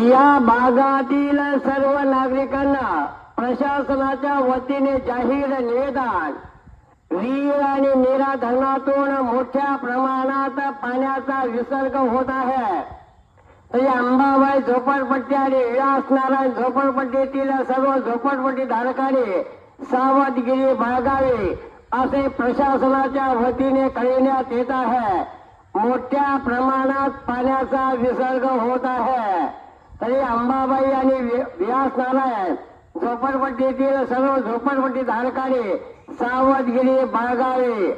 या भागातील सर्व नागरिकांना प्रशासनाच्या वतीने जाहीर निवेदन. वीर आणि नीरा धरणातून मोठ्या प्रमाणात पाण्याचा विसर्ग होत आहे. तरी अंबाबाई झोपडपट्टी आणि विलास नारायण झोपडपट्टीतील सर्व झोपडपट्टी धारकांनी सावधगिरी बाळगावी असे प्रशासनाच्या वतीने कळविण्यात येत आहे. मोठ्या प्रमाणात पाण्याचा विसर्ग होत आहे. तरी अंबाबाई आणि व्यास नारायण झोपडपट्टीतील सर्व झोपडपट्टी धारकाने सावधगिरी बाळगावी.